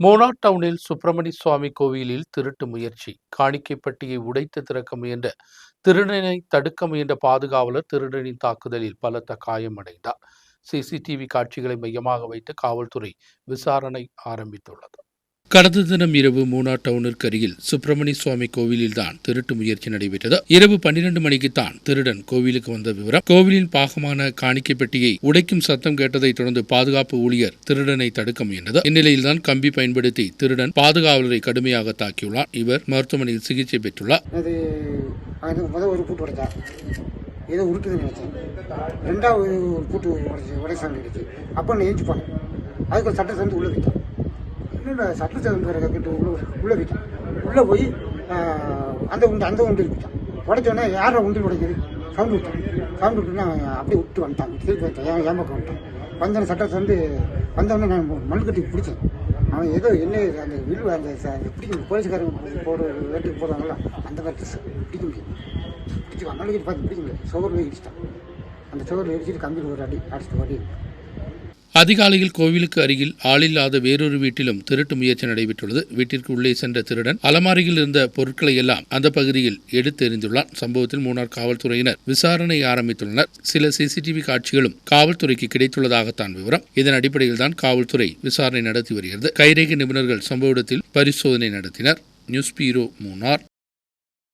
மோனா டவுனில் சுப்பிரமணிய சுவாமி கோவிலில் திருட்டு முயற்சி. காணிக்கைப்பட்டியை உடைத்து திறக்க முயன்ற திருடனை தடுக்க முயன்ற பாதுகாவலர் திருடனின் தாக்குதலில் பலத்த காயமடைந்தார் சிசிடிவி காட்சிகளை மையமாக வைத்து காவல்துறை விசாரணை ஆரம்பித்துள்ளது. கடந்த தினம் இரவு மூணார் டவுனிற்கு அருகில் சுப்பிரமணிய சுவாமி கோவிலில்தான் திருட்டு முயற்சி நடைபெற்றது. இரவு பன்னிரண்டு மணிக்குத்தான் திருடன் கோவிலுக்கு வந்த விவரம். கோவிலின் பாகமான காணிக்கை பெட்டியை உடைக்கும் சத்தம் கேட்டதை தொடர்ந்து பாதுகாப்பு ஊழியர் திருடனை தடுக்க முயன்றது. இந்நிலையில்தான் கம்பி பயன்படுத்தி திருடன் பாதுகாவலரை கடுமையாக தாக்கியுள்ளார். இவர் மருத்துவமனையில் சிகிச்சை பெற்றுள்ளார். ஏதோ உருட்டுதுன்னு நினச்சேன். ரெண்டாவது ஒரு பூட்டு உடைச்சி உடைசாங்க அப்போ நான் போனேன் அதுக்கு ஒரு சேர்ந்து உள்ளே போயிட்டான் இன்னும் சட்டை சேர்ந்து கிட்ட உள்ள உள்ளே போயிட்டான் உள்ளே போய் அந்த உண்டு அந்த உண்டில் போயிட்டான் உடைச்சோடனே யாரை உண்டில் உடைக்குது? சவுண்டு விட்டான். சவுண்டு விட்டுனா அப்படியே விட்டு வந்துட்டான். திருப்பி வந்துட்டான் ஏன் ஏமாக்க வந்துட்டான்? வந்தவன சட்டை சேர்ந்து வந்தவொடனே நான் மண் கட்டி பிடிச்சேன். அவன் ஏதோ என்ன அந்த வில் அந்த ச- அந்த பிடிக்கும் போலீஸ்காரங்க போடுற வேட்டுக்கு போடுறாங்களா அந்த மாதிரி ட்ரெஸ் பிடிக்க முடியும் பிடிச்சி மண்ணுக்கு பார்த்து பிடிக்க முடியாது. போய் இடிச்சிட்டான். அந்த சுவர் இடிச்சிட்டு கம்பியில் ஒரு அடி அடிச்சிட்டு ஓடி அதிகாலையில் கோவிலுக்கு அருகில் ஆளில்லாத வேறொரு வீட்டிலும் திருட்டு முயற்சி நடைபெற்றுள்ளது. வீட்டிற்கு உள்ளே சென்ற திருடன் அலமாரியில் இருந்த பொருட்களை எல்லாம் அந்த பகுதியில் எடுத்தெறிந்துள்ளார் சம்பவத்தில் மூணார் காவல்துறையினர் விசாரணை ஆரம்பித்துள்ளனர். சில சிசிடிவி காட்சிகளும் காவல்துறைக்கு கிடைத்துள்ளதாகத்தான் விவரம். இதன் அடிப்படையில் தான் காவல்துறை விசாரணை நடத்தி வருகிறது. கைரேகை நிபுணர்கள் சம்பவ இடத்தில் பரிசோதனை நடத்தினர். News bureau Munnar.